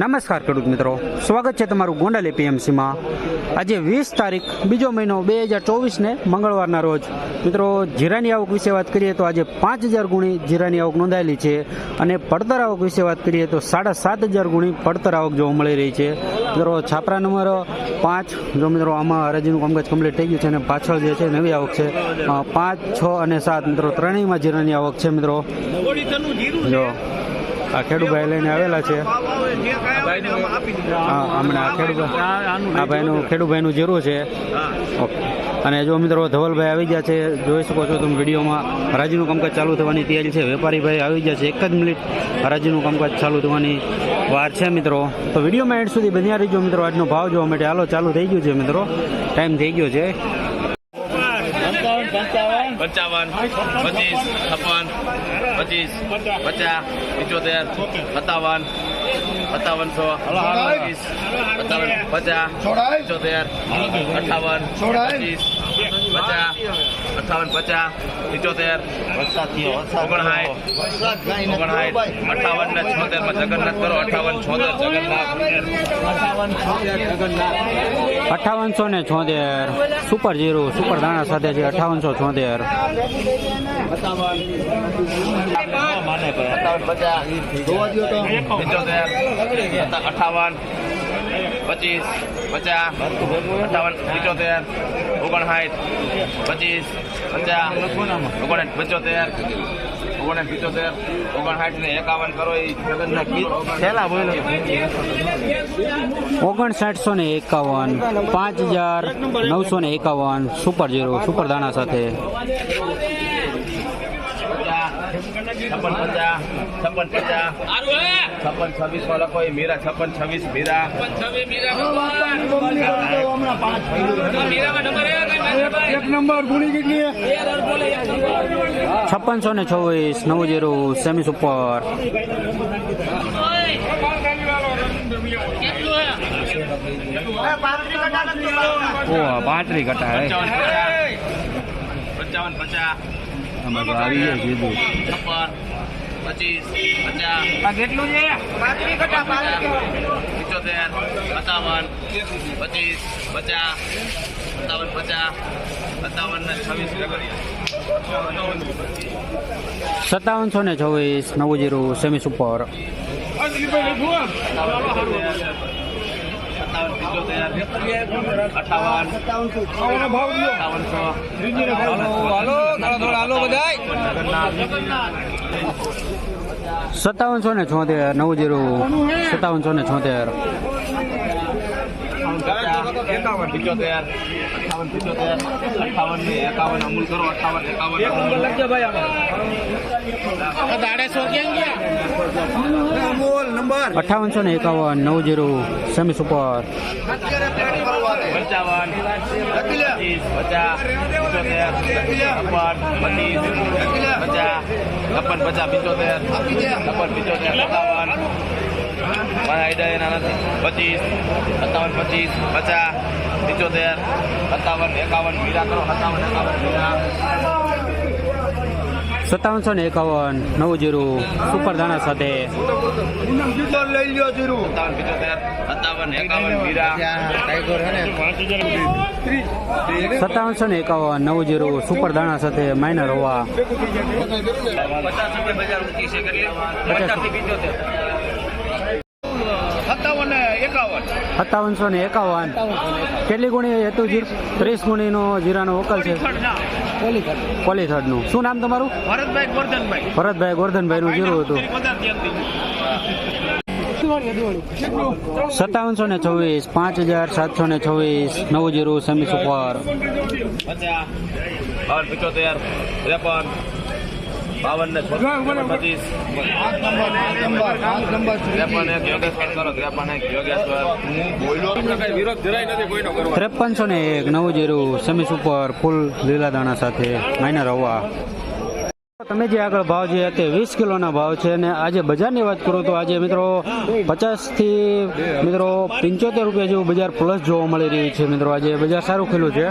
નમસ્કાર ખેડૂત મિત્રો. સ્વાગત છે તમારું ગોંડલ એપીએમસીમાં. આજે વીસ તારીખ, બીજો મહિનો બે હજાર ચોવીસને મંગળવારના રોજ. મિત્રો, જીરાની આવક વિશે વાત કરીએ તો આજે પાંચ હજાર ગુણી જીરાની આવક નોંધાયેલી છે અને પડતર આવક વિશે વાત કરીએ તો સાડા સાત હજાર ગુણી પડતર આવક જોવા મળી રહી છે. મિત્રો, છાપરા નંબર પાંચ, જો મિત્રો આમાં હરાજીનું કામકાજ કમ્પ્લીટ થઈ ગયું છે અને પાછળ જે છે નવી આવક છે પાંચ, છ અને સાત, મિત્રો, ત્રણેયમાં જીરાની આવક છે, મિત્રો. જો આ ખેડૂભાઈ લઈને આવેલા છે. હા, હમણાં આ ખેડૂભાઈ આ ભાઈનું ખેડૂભાઈનું જીરું છે. ઓકે. અને જો મિત્રો ધવલભાઈ આવી ગયા છે, જોઈ શકો છો તમે વિડીયોમાં. હરાજીનું કામકાજ ચાલુ થવાની તૈયારી છે. વેપારીભાઈ આવી ગયા છે, એક જ મિનિટ હરાજીનું કામકાજ ચાલુ થવાની વાર છે મિત્રો. તો વિડીયોમાં એડ સુધી બન્યા રહીજો મિત્રો. આજનો ભાવ જોવા માટે હાલો, ચાલુ થઈ ગયું છે મિત્રો. ટાઈમ થઈ ગયો છે. પંચાવન પચીસ છપ્પન પચીસ પચાસ પંચોતેર સત્તાવન સત્તાવનસો પચીસ પચાસ પંચોતેર અઠાવન પચીસ પચાસ અઠાવન પચાસ પિચોતેર ઓગણસાઠ ઓગણસાઠ અઠાવન ને છોતેરમાં જગન્નાથ કરો અઠાવન છોતેર જગન્નાથ. અઠાવનસો ને છોતેર. સુપર જીરો સુપર દાણા સાથે છે અઠાવનસો છોતેર. અઠાવન. પચીસ. પચાસ અઠાવન પિચોતેર ઓગણસાઠ પચીસ પચાસ ઓગણ પંચોતેર ઓગણ પિચોતેર ઓગણસાઠ ને એકાવન કરો છેલ્લા બોલો. ઓગણસાઠસો ને એકાવન પાંચ હજાર નવસો ને એકાવન સુપર જીરો સુપર દાણા સાથે. પચાસ છપ્પન પચાસ. છપ્પન છવ્વીસ વાળા કોઈ મીરા છપ્પન છવ્વીસ મીરા. છપ્પનસો ને? છવ્વીસ નવું જીરો સેમી સુપર. પાંત્રી ઘટા હે. પંચાવન પચાસ આવી ગયા કીધું પચીસ પચાસ કેટલું છે પિચોતેર સત્તાવન પચીસ પચાસ સત્તાવન પચાસ સત્તાવન ને છવ્વીસ સત્તાવનસો ને છવ્વીસ નવું જીરો સેમી સુપર સત્તાવન પિચોતેર અઠાવન સત્તાવનસો ને છોતેર નવું જીરો સત્તાવનસો ને છોતેર. એકાવન પિચોતેર અઠાવન પિચોતેર અઠાવન ને એકાવન અમૂલ કરો અઠાવન એકાવન. અઠાવનસો ને એકાવન નવ જીરો સેમી સુપર. પંચાવન પચીસ પચાસ પંચોતેર છપ્પન પચીસ પચાસ છપ્પન પચાસ પિચોતેર છપ્પન પિચોતેર સત્તાવન. મારા આઈડા એના નથી. પચીસ સત્તાવન પચીસ પચાસ પિચોતેર સત્તાવન એકાવન મીરા કરો સત્તાવન એકાવન મીરા સત્તાવનસો ને એકાવન નવું જીરું સુપર દાણા સાથે. સત્તાવનસો ને એકાવન નવું જીરું સુપર દાણા સાથે માઇનર હોવા. પચાસ રૂપિયા બજાર ઊંચી છે કેટલી પચાસથી પિચોતેર સત્તાવન ને એકાવન. સત્તાવનસો ને એકાવન. કેટલી ગુણી હેતુ જીર ત્રીસ ગુણીનો જીરાનો વકલ છે? કોલીથડનું શું નામ તમારું? ભરતભાઈ ગોરધનભાઈ. ભરતભાઈ ગોરધનભાઈનું જીરું હતું. સત્તાવનસો ને છવ્વીસ પાંચ હજાર સાતસો ને છવ્વીસ નવું જીરું સેમી સુપર. પચાસ ત્રેપન બાવન ને પચીસ. ત્રેપનસો ને એક નવું જીરું સેમી સુપર ફૂલ લીલા દાણા સાથે માઇનર હવા તમે જે આગળ ભાવ જે તે વીસ કિલોના ભાવ છે અને આજે બજારની વાત કરું તો આજે મિત્રો પચાસથી મિત્રો પંચોતેર રૂપિયા જેવું બજાર પ્લસ જોવા મળી રહ્યું છે. મિત્રો આજે બજાર સારું ખુલ્લું છે.